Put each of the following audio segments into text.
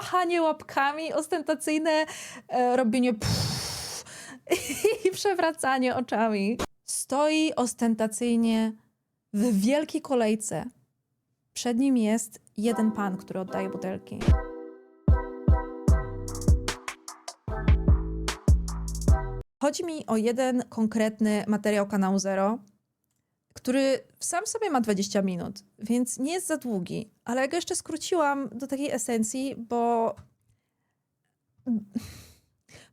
machanie łapkami, ostentacyjne e, robienie pff, i przewracanie oczami. Stoi ostentacyjnie w wielkiej kolejce. Przed nim jest jeden pan, który oddaje butelki. Chodzi mi o jeden konkretny materiał kanału Zero, który sam sobie ma 20 minut, więc nie jest za długi, ale ja go jeszcze skróciłam do takiej esencji, bo.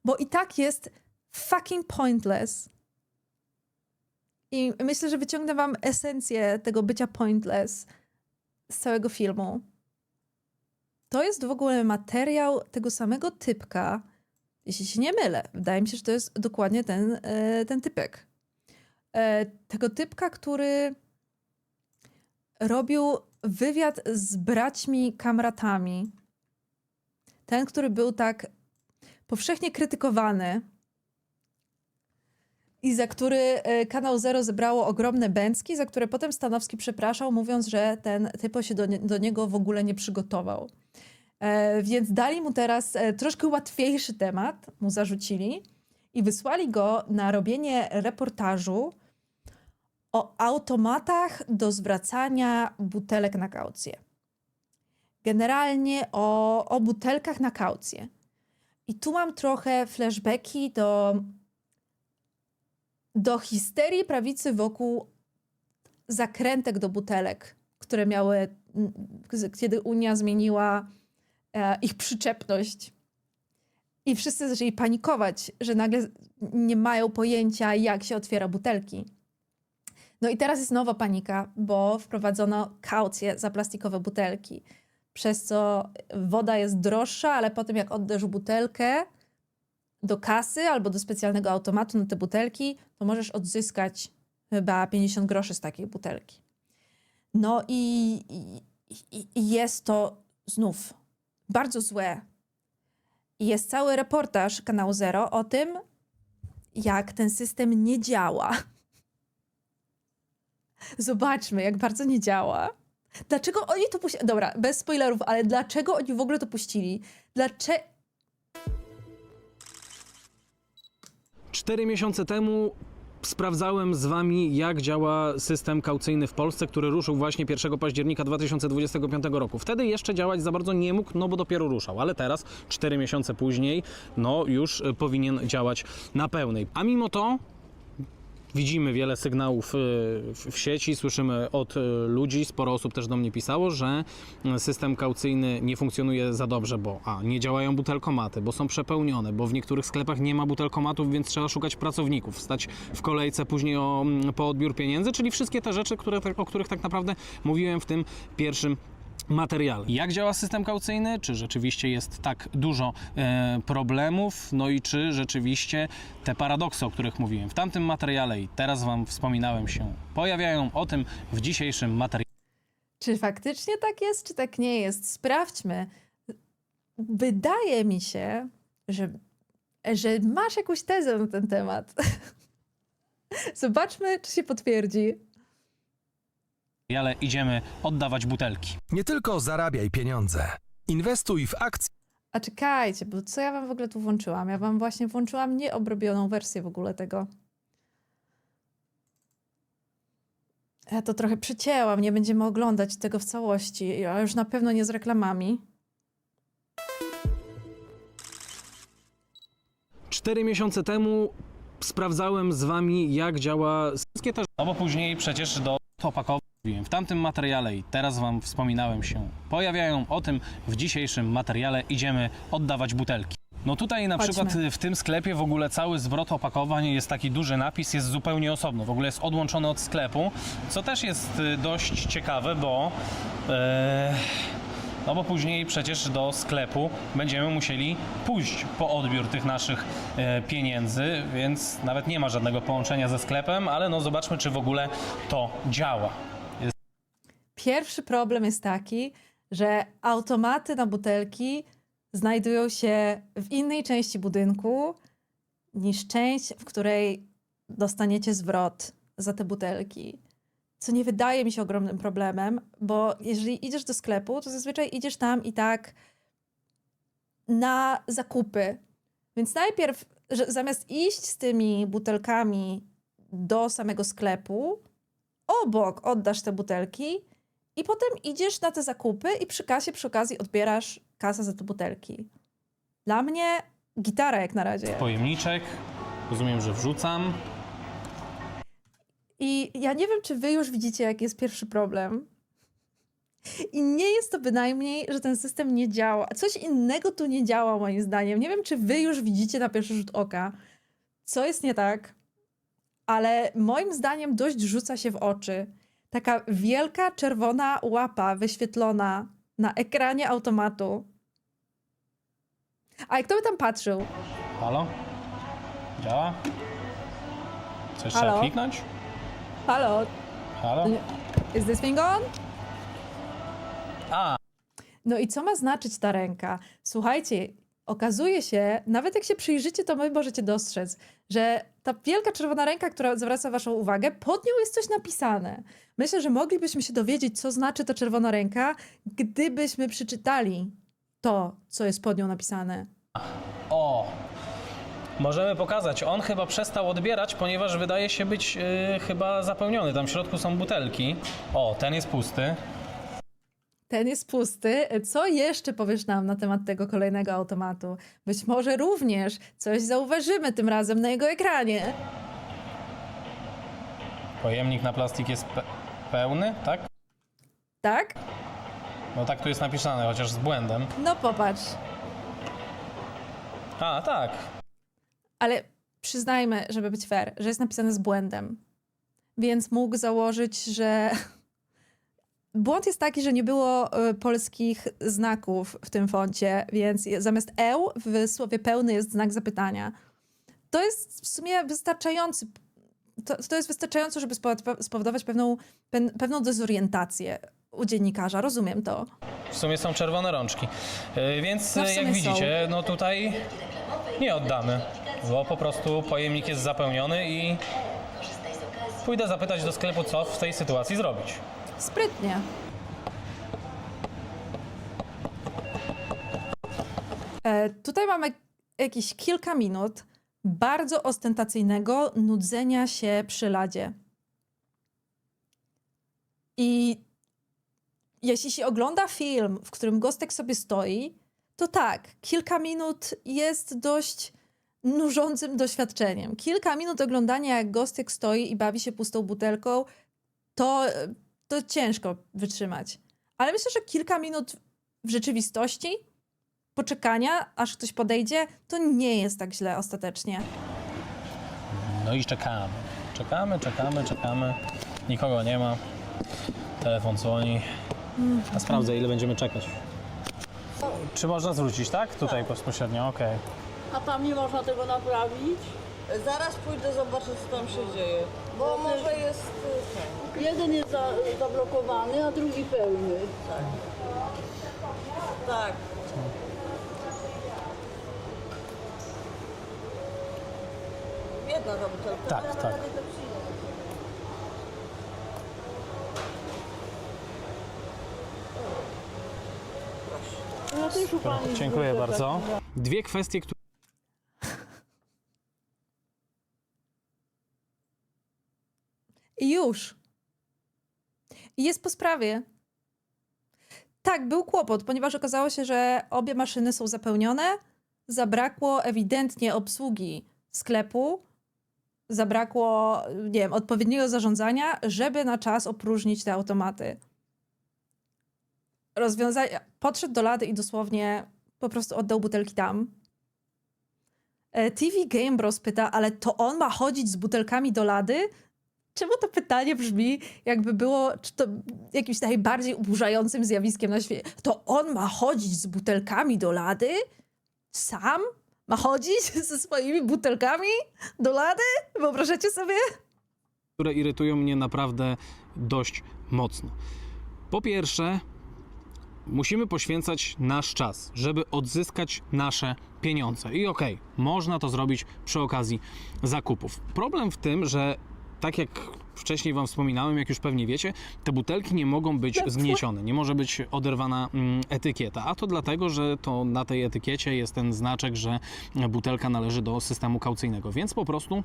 Bo i tak jest fucking pointless. I myślę, że wyciągnę wam esencję tego bycia pointless z całego filmu. To jest w ogóle materiał tego samego typka, jeśli się nie mylę. Wydaje mi się, że to jest dokładnie ten, e, ten typek. E, Tego typka, który robił wywiad z braćmi kamratami. Ten, który był tak powszechnie krytykowany i za który e, kanał Zero zebrało ogromne bęcki, za które potem Stanowski przepraszał, mówiąc, że ten typo się do, nie, do niego w ogóle nie przygotował. E, więc dali mu teraz e, troszkę łatwiejszy temat, mu zarzucili i wysłali go na robienie reportażu o automatach do zwracania butelek na kaucję. Generalnie o, o butelkach na kaucję. I tu mam trochę flashbacki do, do histerii prawicy wokół zakrętek do butelek, które miały, kiedy Unia zmieniła e, ich przyczepność. I wszyscy zaczęli panikować, że nagle nie mają pojęcia, jak się otwiera butelki. No i teraz jest nowa panika, bo wprowadzono kaucję za plastikowe butelki, przez co woda jest droższa, ale potem jak oddasz butelkę do kasy albo do specjalnego automatu na te butelki, to możesz odzyskać chyba 50 groszy z takiej butelki. No i, i, i jest to znów bardzo złe. I jest cały reportaż kanału Zero o tym, jak ten system nie działa. Zobaczmy, jak bardzo nie działa. Dlaczego oni to puścili? Dobra, bez spoilerów, ale dlaczego oni w ogóle to puścili? Dlaczego. Cztery miesiące temu sprawdzałem z wami, jak działa system kaucyjny w Polsce, który ruszył właśnie 1 października 2025 roku. Wtedy jeszcze działać za bardzo nie mógł, no bo dopiero ruszał, ale teraz, cztery miesiące później, no już powinien działać na pełnej. A mimo to Widzimy wiele sygnałów y, w sieci, słyszymy od y, ludzi, sporo osób też do mnie pisało, że y, system kaucyjny nie funkcjonuje za dobrze, bo a, nie działają butelkomaty, bo są przepełnione, bo w niektórych sklepach nie ma butelkomatów, więc trzeba szukać pracowników, stać w kolejce później o, po odbiór pieniędzy, czyli wszystkie te rzeczy, które, o których tak naprawdę mówiłem w tym pierwszym materiale. Jak działa system kaucyjny? Czy rzeczywiście jest tak dużo e, problemów? No i czy rzeczywiście te paradoksy, o których mówiłem w tamtym materiale i teraz Wam wspominałem się, pojawiają o tym w dzisiejszym materiale. Czy faktycznie tak jest, czy tak nie jest? Sprawdźmy. Wydaje mi się, że, że masz jakąś tezę na ten temat. Zobaczmy, czy się potwierdzi. Ale idziemy oddawać butelki. Nie tylko zarabiaj pieniądze. Inwestuj w akcje A czekajcie, bo co ja wam w ogóle tu włączyłam? Ja wam właśnie włączyłam nieobrobioną wersję w ogóle tego. Ja to trochę przycięłam, nie będziemy oglądać tego w całości, a już na pewno nie z reklamami. Cztery miesiące temu sprawdzałem z Wami, jak działa wszystkie te No bo później przecież do opakowań w tamtym materiale i teraz Wam wspominałem się, pojawiają o tym w dzisiejszym materiale. Idziemy oddawać butelki. No tutaj na Chodźmy. przykład y, w tym sklepie w ogóle cały zwrot opakowań jest taki duży napis, jest zupełnie osobno, w ogóle jest odłączony od sklepu, co też jest y, dość ciekawe, bo e, no bo później przecież do sklepu będziemy musieli pójść po odbiór tych naszych e, pieniędzy, więc nawet nie ma żadnego połączenia ze sklepem, ale no zobaczmy, czy w ogóle to działa. Pierwszy problem jest taki, że automaty na butelki znajdują się w innej części budynku niż część, w której dostaniecie zwrot za te butelki. Co nie wydaje mi się ogromnym problemem, bo jeżeli idziesz do sklepu, to zazwyczaj idziesz tam i tak na zakupy. Więc najpierw, że zamiast iść z tymi butelkami do samego sklepu, obok oddasz te butelki i potem idziesz na te zakupy i przy kasie przy okazji odbierasz kasę za te butelki. Dla mnie gitara jak na razie. Pojemniczek, rozumiem, że wrzucam. I ja nie wiem, czy wy już widzicie, jaki jest pierwszy problem. I nie jest to bynajmniej, że ten system nie działa. Coś innego tu nie działa, moim zdaniem. Nie wiem, czy wy już widzicie na pierwszy rzut oka, co jest nie tak, ale moim zdaniem dość rzuca się w oczy. Taka wielka czerwona łapa wyświetlona na ekranie automatu. A kto by tam patrzył? Halo? Działa? Coś Halo? trzeba kliknąć? Halo, Halo? Is this thing on? A, No i co ma znaczyć ta ręka? Słuchajcie, okazuje się, nawet jak się przyjrzycie, to wy możecie dostrzec, że ta wielka czerwona ręka, która zwraca waszą uwagę, pod nią jest coś napisane. Myślę, że moglibyśmy się dowiedzieć, co znaczy ta czerwona ręka, gdybyśmy przeczytali to, co jest pod nią napisane. o! Możemy pokazać. On chyba przestał odbierać, ponieważ wydaje się być yy, chyba zapełniony. Tam w środku są butelki. O, ten jest pusty. Ten jest pusty. Co jeszcze powiesz nam na temat tego kolejnego automatu? Być może również coś zauważymy tym razem na jego ekranie. Pojemnik na plastik jest pe- pełny, tak? Tak? No tak tu jest napisane, chociaż z błędem. No popatrz. A, tak. Ale przyznajmy, żeby być fair, że jest napisane z błędem. Więc mógł założyć, że. Błąd jest taki, że nie było y, polskich znaków w tym foncie, więc je- zamiast eł w słowie pełny jest znak zapytania. To jest w sumie wystarczający. To, to jest wystarczające, żeby spowodowa- spowodować pewną, pen, pewną dezorientację u dziennikarza. Rozumiem to. W sumie są czerwone rączki. Yy, więc No w yy, jak sumie widzicie, no tutaj nie oddamy, bo po prostu pojemnik jest zapełniony i pójdę zapytać do sklepu, co w tej sytuacji zrobić. Sprytnie. E, tutaj mamy jakieś kilka minut bardzo ostentacyjnego nudzenia się przy ladzie. I jeśli się ogląda film, w którym Gostek sobie stoi, to tak, kilka minut jest dość nużącym doświadczeniem. Kilka minut oglądania, jak Gostek stoi i bawi się pustą butelką, to, to ciężko wytrzymać. Ale myślę, że kilka minut w rzeczywistości, poczekania, aż ktoś podejdzie, to nie jest tak źle ostatecznie. No i czekamy. Czekamy, czekamy, czekamy. Nikogo nie ma. Telefon dzwoni. A sprawdzę, ile będziemy czekać. Czy można zwrócić, tak? Tutaj bezpośrednio, okej. A tam nie można tego naprawić? Zaraz pójdę zobaczyć, co tam się dzieje. Bo może jest. ten. Jeden jest za, zablokowany, a drugi pełny. Tak. Jedna ta butelka. Tak, tak. Ja też u pani Dziękuję bardzo. tak. Dwie kwestie, które I już. Jest po sprawie. Tak, był kłopot, ponieważ okazało się, że obie maszyny są zapełnione. Zabrakło ewidentnie obsługi sklepu. Zabrakło, nie wiem, odpowiedniego zarządzania, żeby na czas opróżnić te automaty. Rozwiązanie. Podszedł do lady i dosłownie po prostu oddał butelki tam. E, TV Game Bros pyta, ale to on ma chodzić z butelkami do lady? Czemu to pytanie brzmi, jakby było czy to jakimś najbardziej oburzającym zjawiskiem na świecie? To on ma chodzić z butelkami do lady? Sam? Ma chodzić ze swoimi butelkami do lady? Wyobrażacie sobie? które irytują mnie naprawdę dość mocno. Po pierwsze, musimy poświęcać nasz czas, żeby odzyskać nasze pieniądze. I okej, można to zrobić przy okazji zakupów. Problem w tym, że tak jak wcześniej Wam wspominałem, jak już pewnie wiecie, te butelki nie mogą być zgniecione, nie może być oderwana mm, etykieta. A to dlatego, że to na tej etykiecie jest ten znaczek, że butelka należy do systemu kaucyjnego. Więc po prostu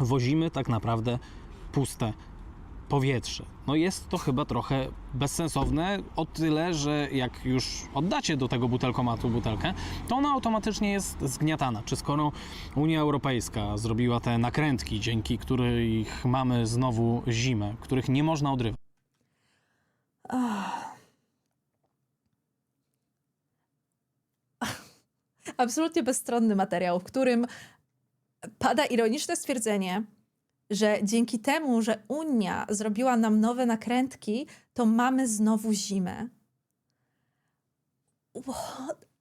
wozimy tak naprawdę puste powietrze. No jest to chyba trochę bezsensowne o tyle, że jak już oddacie do tego butelkomatu butelkę, to ona automatycznie jest zgniatana. Czy skoro Unia Europejska zrobiła te nakrętki, dzięki których mamy znowu zimę, których nie można odrywać, absolutnie bezstronny materiał, w którym pada ironiczne stwierdzenie, że dzięki temu, że Unia zrobiła nam nowe nakrętki, to mamy znowu zimę.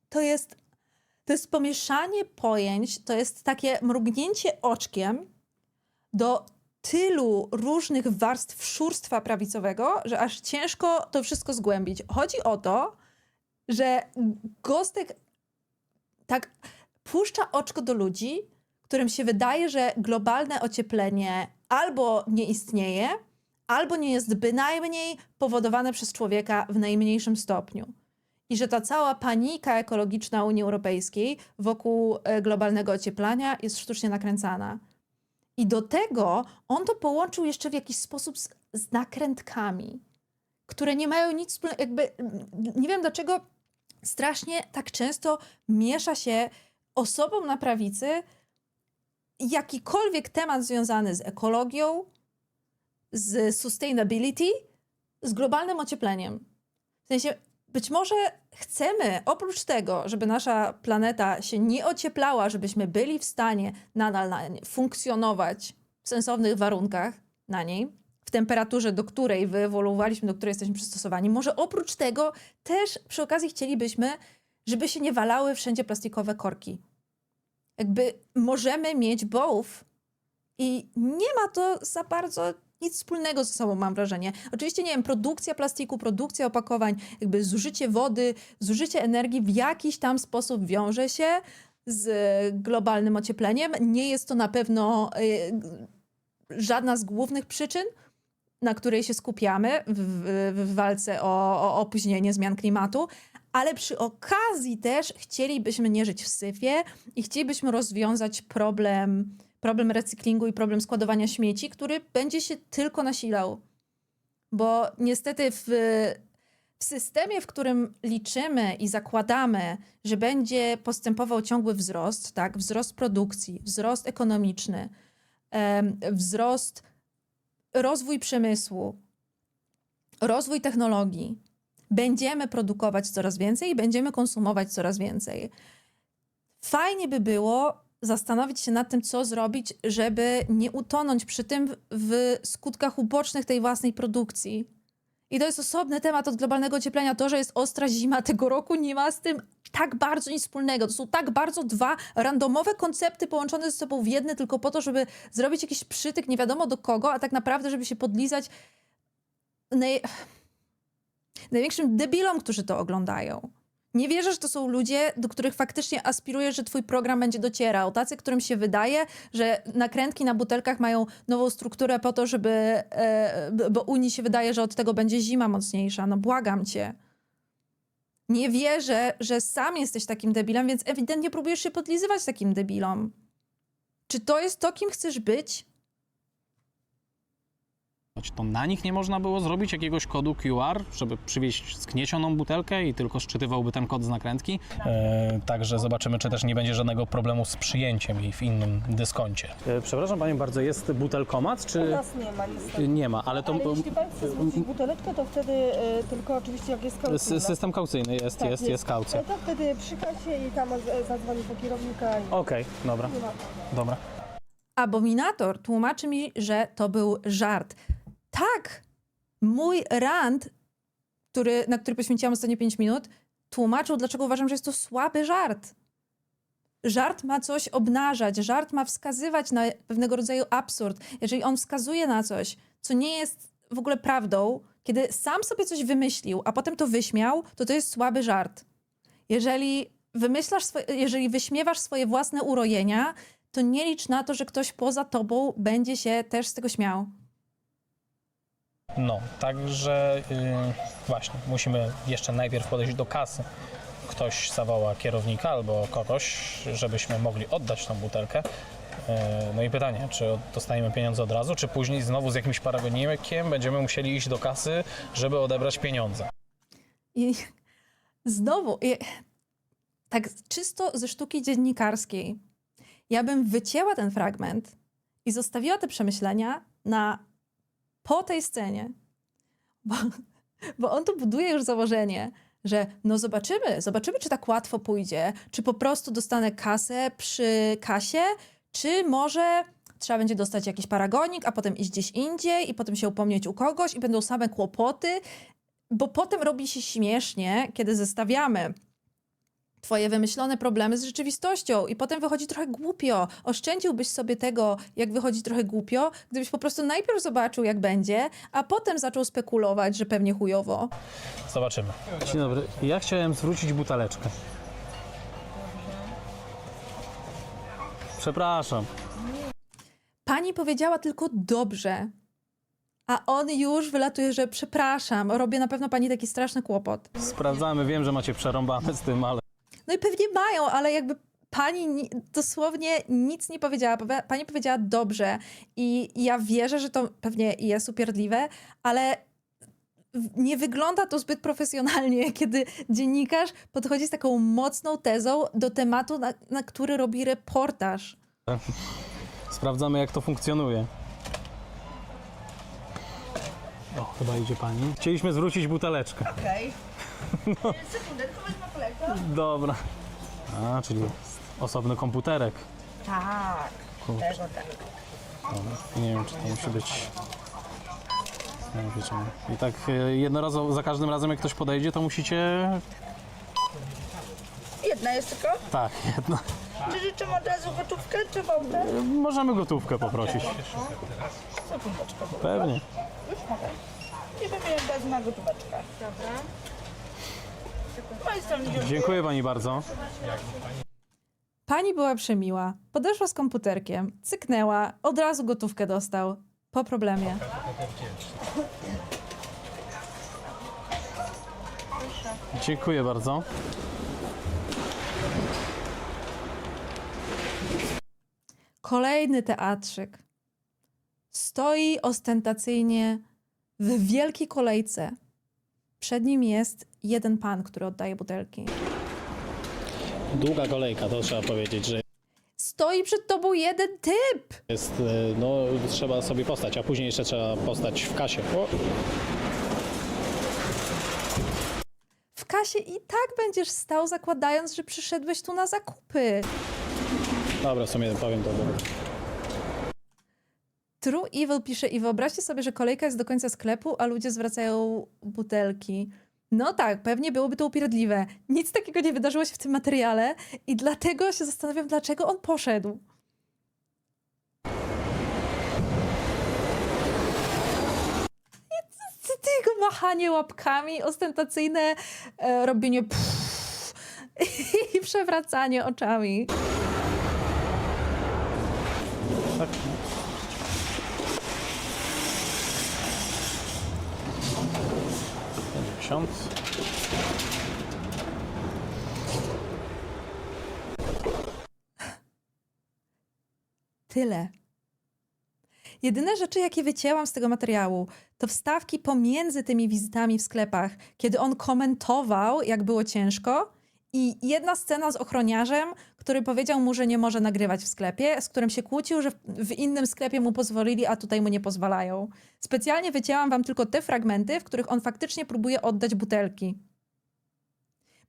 To jest, to jest pomieszanie pojęć, to jest takie mrugnięcie oczkiem do tylu różnych warstw szurstwa prawicowego, że aż ciężko to wszystko zgłębić. Chodzi o to, że Gostek tak puszcza oczko do ludzi, którym się wydaje, że globalne ocieplenie albo nie istnieje, albo nie jest bynajmniej powodowane przez człowieka w najmniejszym stopniu. I że ta cała panika ekologiczna Unii Europejskiej wokół e, globalnego ocieplenia jest sztucznie nakręcana. I do tego on to połączył jeszcze w jakiś sposób z, z nakrętkami, które nie mają nic wspólnego, jakby mm, nie wiem dlaczego strasznie tak często miesza się osobom na prawicy jakikolwiek temat związany z ekologią, z sustainability, z globalnym ociepleniem. W sensie, być może chcemy, oprócz tego, żeby nasza planeta się nie ocieplała, żebyśmy byli w stanie nadal na funkcjonować w sensownych warunkach na niej, w temperaturze, do której wyewoluowaliśmy, do której jesteśmy przystosowani. Może oprócz tego też przy okazji chcielibyśmy, żeby się nie walały wszędzie plastikowe korki. Jakby możemy mieć both i nie ma to za bardzo nic wspólnego ze sobą, mam wrażenie. Oczywiście, nie wiem, produkcja plastiku, produkcja opakowań, jakby zużycie wody, zużycie energii w jakiś tam sposób wiąże się z globalnym ociepleniem. Nie jest to na pewno y, żadna z głównych przyczyn, na której się skupiamy w, w, w walce o, o opóźnienie zmian klimatu, ale przy okazji też chcielibyśmy nie żyć w syfie i chcielibyśmy rozwiązać problem, problem recyklingu i problem składowania śmieci, który będzie się tylko nasilał. Bo niestety w, w systemie, w którym liczymy i zakładamy, że będzie postępował ciągły wzrost, tak, wzrost produkcji, wzrost ekonomiczny, wzrost, rozwój przemysłu, rozwój technologii, będziemy produkować coraz więcej i będziemy konsumować coraz więcej. Fajnie by było zastanowić się nad tym, co zrobić, żeby nie utonąć przy tym w- skutkach ubocznych tej własnej produkcji. I to jest osobny temat od globalnego ocieplenia. To, że jest ostra zima tego roku, nie ma z tym tak bardzo nic wspólnego. To są tak bardzo dwa randomowe koncepty połączone ze sobą w jedne, tylko po to, żeby zrobić jakiś przytyk nie wiadomo do kogo, a tak naprawdę, żeby się podlizać naj... największym debilom, którzy to oglądają. Nie wierzę, że to są ludzie, do których faktycznie aspirujesz, że twój program będzie docierał. Tacy, którym się wydaje, że nakrętki na butelkach mają nową strukturę po to, żeby... E, bo Unii się wydaje, że od tego będzie zima mocniejsza. No błagam cię. Nie wierzę, że sam jesteś takim debilem, więc ewidentnie próbujesz się podlizywać takim debilom. Czy to jest to, kim chcesz być? To na nich nie można było zrobić jakiegoś kodu QR, żeby przywieźć zgniecioną butelkę i tylko szczytywałby ten kod z nakrętki. E, także zobaczymy, czy też nie będzie żadnego problemu z przyjęciem jej w innym dyskoncie. E, przepraszam Panią bardzo, jest butelkomat, U czy nas nie ma niestety. nie ma? Ale to Ale jeśli Pan chce zwrócić buteleczkę, to wtedy e, tylko oczywiście jak jest kaucyjna. sy- system kaucyjny jest, Tak, jest, jest kaucja. E, To wtedy przy kasie i tam e, zadzwoni po kierownika i Okej, dobra, nie ma. dobra. Abominator tłumaczy mi, że to był żart. Tak, mój rant, który, na który poświęciłam ostatnie 5 minut, tłumaczył, dlaczego uważam, że jest to słaby żart. Żart ma coś obnażać, żart ma wskazywać na pewnego rodzaju absurd. Jeżeli on wskazuje na coś, co nie jest w ogóle prawdą, kiedy sam sobie coś wymyślił, a potem to wyśmiał, to to jest słaby żart. Jeżeli wymyślasz, swoje, jeżeli wyśmiewasz swoje własne urojenia, to nie licz na to, że ktoś poza tobą będzie się też z tego śmiał. No, także yy, właśnie, musimy jeszcze najpierw podejść do kasy. Ktoś zawoła kierownika albo kogoś, żebyśmy mogli oddać tą butelkę. Yy, No i pytanie, czy dostaniemy pieniądze od razu, czy później znowu z jakimś paragonikiem będziemy musieli iść do kasy, żeby odebrać pieniądze. I znowu, i, tak czysto ze sztuki dziennikarskiej, ja bym wycięła ten fragment i zostawiła te przemyślenia na po tej scenie. Bo, bo on tu buduje już założenie, że no zobaczymy, zobaczymy, czy tak łatwo pójdzie, czy po prostu dostanę kasę przy kasie, czy może trzeba będzie dostać jakiś paragonik, a potem iść gdzieś indziej i potem się upomnieć u kogoś i będą same kłopoty, bo potem robi się śmiesznie, kiedy zestawiamy twoje wymyślone problemy z rzeczywistością i potem wychodzi trochę głupio. Oszczędziłbyś sobie tego, jak wychodzi trochę głupio, gdybyś po prostu najpierw zobaczył, jak będzie, a potem zaczął spekulować, że pewnie chujowo. Zobaczymy. Dzień dobry. Ja chciałem zwrócić buteleczkę. Przepraszam. Pani powiedziała tylko dobrze, a on już wylatuje, że przepraszam, robię na pewno pani taki straszny kłopot. Sprawdzamy, wiem, że macie przerąbane z tym, ale No i pewnie mają, ale jakby pani ni- dosłownie nic nie powiedziała. Powie- Pani powiedziała dobrze i ja wierzę, że to pewnie jest upierdliwe, ale nie wygląda to zbyt profesjonalnie, kiedy dziennikarz podchodzi z taką mocną tezą do tematu, na, na który robi reportaż. sprawdzamy, jak to funkcjonuje. O, chyba idzie pani. Chcieliśmy zwrócić buteleczkę. Okej. Sekundę, tylko wezmę kolejkę. Dobra. A, czyli osobny komputerek. Tak. Kurczę. Tego tak. Dobra. Nie wiem, czy to musi być... Nie wiecie. I tak e, jednorazowo, za każdym razem jak ktoś podejdzie, to musicie... Jedna jest tylko? Tak, jedno. Czy życzymy od razu gotówkę, czy bombę? Możemy gotówkę poprosić. Sekundeczkę. Pewnie. Już mogę. I wymienię gaz na gotóweczkę. Dobra. Dziękuję pani bardzo. Pani była przemiła, podeszła z komputerkiem, cyknęła, od razu gotówkę dostał. Po problemie. Dziękuję bardzo. Kolejny teatrzyk. Stoi ostentacyjnie w wielkiej kolejce. Przed nim jest jeden pan, który oddaje butelki. Długa kolejka, to trzeba powiedzieć, że Stoi przed tobą jeden typ! jest, e, no trzeba sobie postać, a później jeszcze trzeba postać w kasie. O, W kasie i tak będziesz stał, zakładając, że przyszedłeś tu na zakupy. dobra, w sumie powiem to. Bo... True Evil pisze i wyobraźcie sobie, że kolejka jest do końca sklepu, a ludzie zwracają butelki. No tak, pewnie byłoby to upierdliwe. Nic takiego nie wydarzyło się w tym materiale i dlatego się zastanawiam, dlaczego on poszedł. C- Tylko machanie łapkami, ostentacyjne e, robienie pff, i przewracanie oczami. Tak. Pięćdziesiąt. Tyle. Jedyne rzeczy, jakie wycięłam z tego materiału, to wstawki pomiędzy tymi wizytami w sklepach, kiedy on komentował, jak było ciężko, i jedna scena z ochroniarzem, który powiedział mu, że nie może nagrywać w sklepie, z którym się kłócił, że w- innym sklepie mu pozwolili, a tutaj mu nie pozwalają. Specjalnie wycięłam wam tylko te fragmenty, w których on faktycznie próbuje oddać butelki.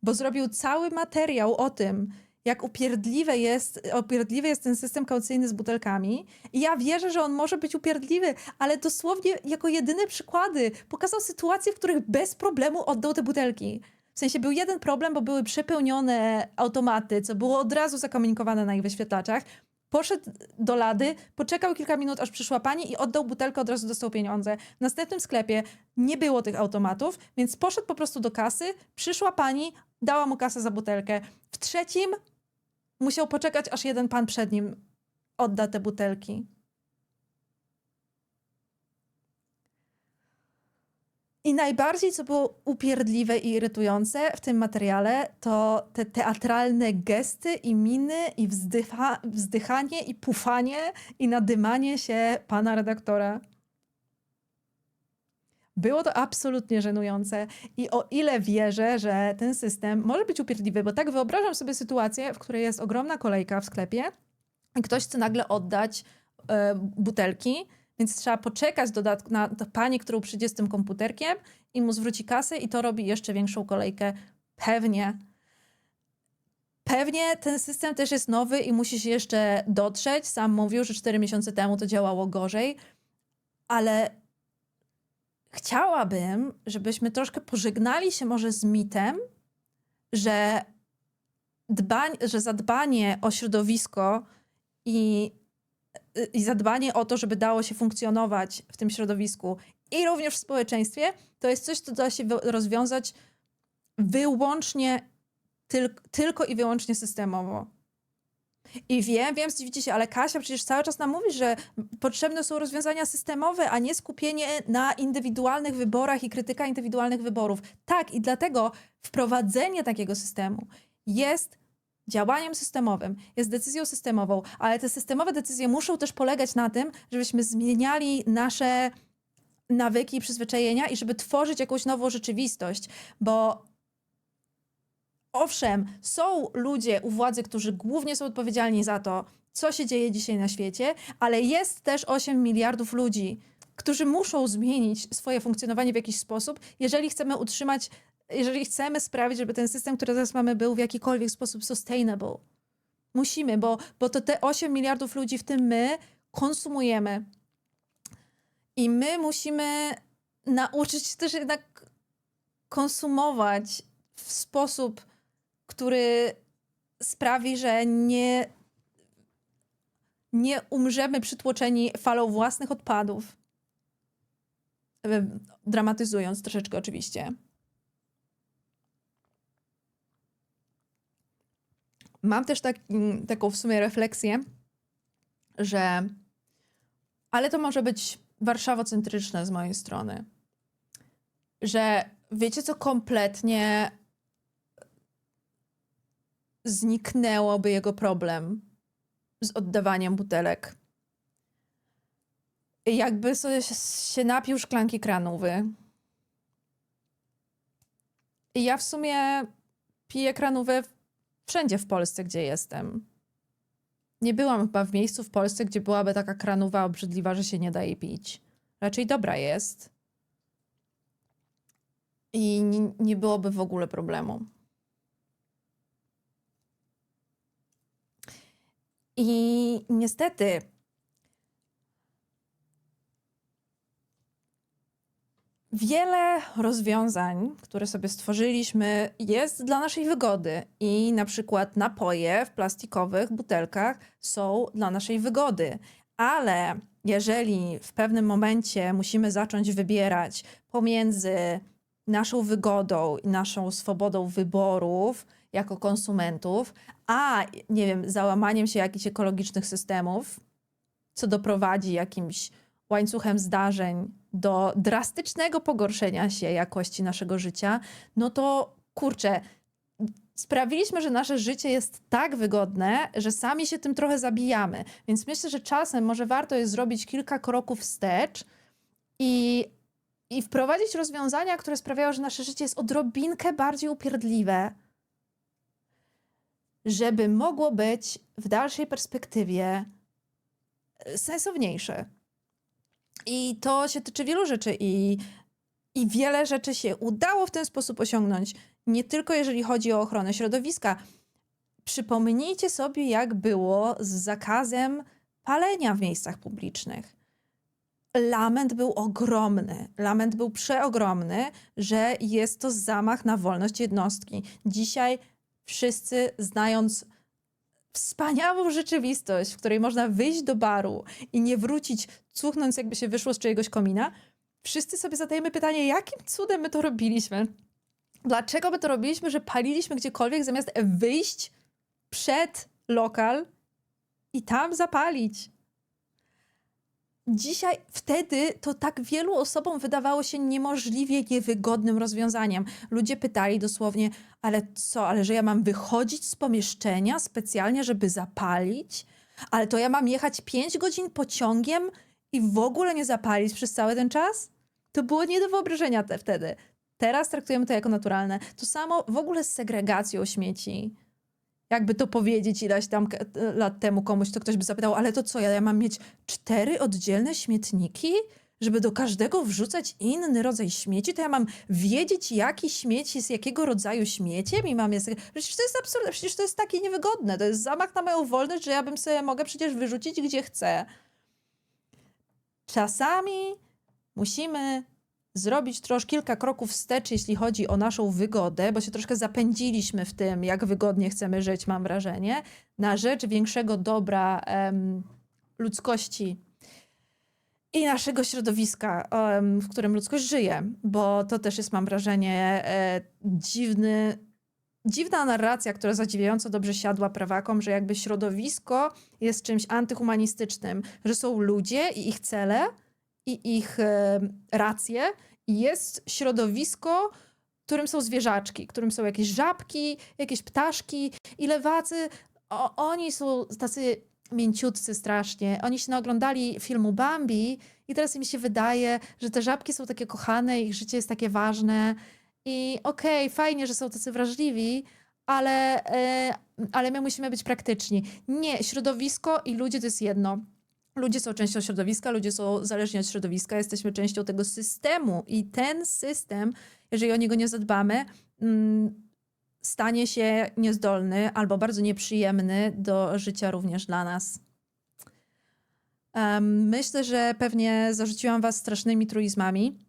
Bo zrobił cały materiał o tym, jak upierdliwe jest, upierdliwy jest ten system kaucyjny z butelkami. I ja wierzę, że on może być upierdliwy, ale dosłownie jako jedyne przykłady pokazał sytuacje, w których bez problemu oddał te butelki. W sensie był jeden problem, bo były przepełnione automaty, co było od razu zakomunikowane na ich wyświetlaczach. Poszedł do lady, poczekał kilka minut, aż przyszła pani i oddał butelkę, od razu dostał pieniądze. W następnym sklepie nie było tych automatów, więc poszedł po prostu do kasy, przyszła pani, dała mu kasę za butelkę. W trzecim musiał poczekać, aż jeden pan przed nim odda te butelki. I najbardziej, co było upierdliwe i irytujące w tym materiale, to te teatralne gesty i miny, i wzdycha, wzdychanie, i pufanie, i nadymanie się pana redaktora. Było to absolutnie żenujące. I o ile wierzę, że ten system może być upierdliwy, bo tak wyobrażam sobie sytuację, w której jest ogromna kolejka w sklepie i ktoś chce nagle oddać e, butelki, więc trzeba poczekać dodatk- na pani, którą przyjdzie z tym komputerkiem i mu zwróci kasę i to robi jeszcze większą kolejkę. Pewnie. Pewnie ten system też jest nowy i musi się jeszcze dotrzeć. Sam mówił, że 4 miesiące temu to działało gorzej, ale chciałabym, żebyśmy troszkę pożegnali się może z mitem, że, dbań, że zadbanie o środowisko i, i zadbanie o to, żeby dało się funkcjonować w tym środowisku i również w społeczeństwie, to jest coś, co da się rozwiązać wyłącznie, tyl, tylko i wyłącznie systemowo. I wiem, wiem, zdziwicie się, ale Kasia przecież cały czas nam mówi, że potrzebne są rozwiązania systemowe, a nie skupienie na indywidualnych wyborach i krytyka indywidualnych wyborów. Tak, i dlatego wprowadzenie takiego systemu jest działaniem systemowym, jest decyzją systemową, ale te systemowe decyzje muszą też polegać na tym, żebyśmy zmieniali nasze nawyki i przyzwyczajenia i żeby tworzyć jakąś nową rzeczywistość, bo owszem, są ludzie u władzy, którzy głównie są odpowiedzialni za to, co się dzieje dzisiaj na świecie, ale jest też 8 miliardów ludzi, którzy muszą zmienić swoje funkcjonowanie w jakiś sposób, jeżeli chcemy utrzymać, jeżeli chcemy sprawić, żeby ten system, który teraz mamy, był w jakikolwiek sposób sustainable. Musimy, bo, bo to te 8 miliardów ludzi, w tym my, konsumujemy. I my musimy nauczyć się też jednak konsumować w sposób, który sprawi, że nie, nie umrzemy przytłoczeni falą własnych odpadów. Dramatyzując troszeczkę, oczywiście. Mam też tak, taką w sumie refleksję, że ale to może być warszawocentryczne z mojej strony. Że wiecie, co kompletnie zniknęłoby jego problem z oddawaniem butelek. Jakby sobie się, się napił szklanki kranówy. I ja w sumie piję kranówę wszędzie w Polsce, gdzie jestem. Nie byłam chyba w miejscu w Polsce, gdzie byłaby taka kranowa obrzydliwa, że się nie da jej pić. Raczej dobra jest. I nie byłoby w ogóle problemu. I niestety wiele rozwiązań, które sobie stworzyliśmy, jest dla naszej wygody. I na przykład napoje w plastikowych butelkach są dla naszej wygody. Ale jeżeli w pewnym momencie musimy zacząć wybierać pomiędzy naszą wygodą i naszą swobodą wyborów jako konsumentów, a nie wiem, załamaniem się jakichś ekologicznych systemów, co doprowadzi jakimś łańcuchem zdarzeń do drastycznego pogorszenia się jakości naszego życia, no to kurczę, sprawiliśmy, że nasze życie jest tak wygodne, że sami się tym trochę zabijamy. Więc myślę, że czasem może warto jest zrobić kilka kroków wstecz i, i wprowadzić rozwiązania, które sprawiają, że nasze życie jest odrobinkę bardziej upierdliwe, żeby mogło być w dalszej perspektywie e, sensowniejsze. I to się tyczy wielu rzeczy i, i wiele rzeczy się udało w ten sposób osiągnąć. Nie tylko jeżeli chodzi o ochronę środowiska. Przypomnijcie sobie, jak było z zakazem palenia w miejscach publicznych. Lament był ogromny, lament był przeogromny, że jest to zamach na wolność jednostki. Dzisiaj wszyscy, znając wspaniałą rzeczywistość, w której można wyjść do baru i nie wrócić, cuchnąc jakby się wyszło z czyjegoś komina, wszyscy sobie zadajemy pytanie, jakim cudem my to robiliśmy? Dlaczego my to robiliśmy, że paliliśmy gdziekolwiek, zamiast wyjść przed lokal i tam zapalić. Dzisiaj, wtedy to tak wielu osobom wydawało się niemożliwie niewygodnym rozwiązaniem. Ludzie pytali dosłownie, ale co, ale że ja mam wychodzić z pomieszczenia specjalnie, żeby zapalić? Ale to ja mam jechać 5 godzin pociągiem i w ogóle nie zapalić przez cały ten czas? To było nie do wyobrażenia te, wtedy. Teraz traktujemy to jako naturalne. To samo w ogóle z segregacją śmieci. Jakby to powiedzieć ileś tam lat temu komuś, to ktoś by zapytał, ale to co, ja, ja mam mieć cztery oddzielne śmietniki? Żeby do każdego wrzucać inny rodzaj śmieci, to ja mam wiedzieć, jaki śmieć jest jakiego rodzaju śmieciem i mam je... seg- Przecież to jest absurdne, przecież to jest takie niewygodne. To jest zamach na moją wolność, że ja bym sobie mogę przecież wyrzucić gdzie chcę. Czasami musimy zrobić troszkę kilka kroków wstecz, jeśli chodzi o naszą wygodę, bo się troszkę zapędziliśmy w tym, jak wygodnie chcemy żyć, mam wrażenie, na rzecz większego dobra em, ludzkości i naszego środowiska, em, w którym ludzkość żyje, bo to też jest, mam wrażenie, e, dziwny. Dziwna narracja, która zadziwiająco dobrze siadła prawakom, że jakby środowisko jest czymś antyhumanistycznym, że są ludzie i ich cele, i ich e, racje jest środowisko, którym są zwierzaczki, którym są jakieś żabki, jakieś ptaszki i lewacy, o, oni są tacy mięciutcy strasznie. Oni się naoglądali filmu Bambi i teraz im się wydaje, że te żabki są takie kochane, ich życie jest takie ważne i okej, fajnie, że są tacy wrażliwi, ale, e, ale my musimy być praktyczni. Nie, środowisko i ludzie to jest jedno. Ludzie są częścią środowiska, ludzie są zależni od środowiska, jesteśmy częścią tego systemu i ten system, jeżeli o niego nie zadbamy, mm, stanie się niezdolny albo bardzo nieprzyjemny do życia również dla nas. Myślę, że pewnie zarzuciłam was strasznymi truizmami,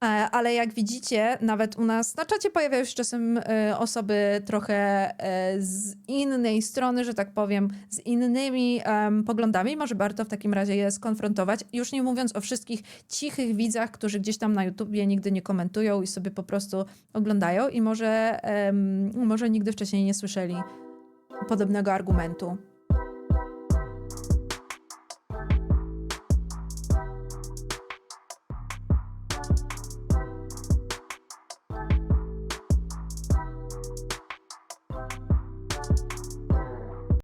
ale jak widzicie, nawet u nas na czacie pojawiają się czasem e, osoby trochę e, z innej strony, że tak powiem, z innymi poglądami. Może warto w takim razie je skonfrontować. Już nie mówiąc o wszystkich cichych widzach, którzy gdzieś tam na YouTubie nigdy nie komentują i sobie po prostu oglądają i może, może nigdy wcześniej nie słyszeli podobnego argumentu.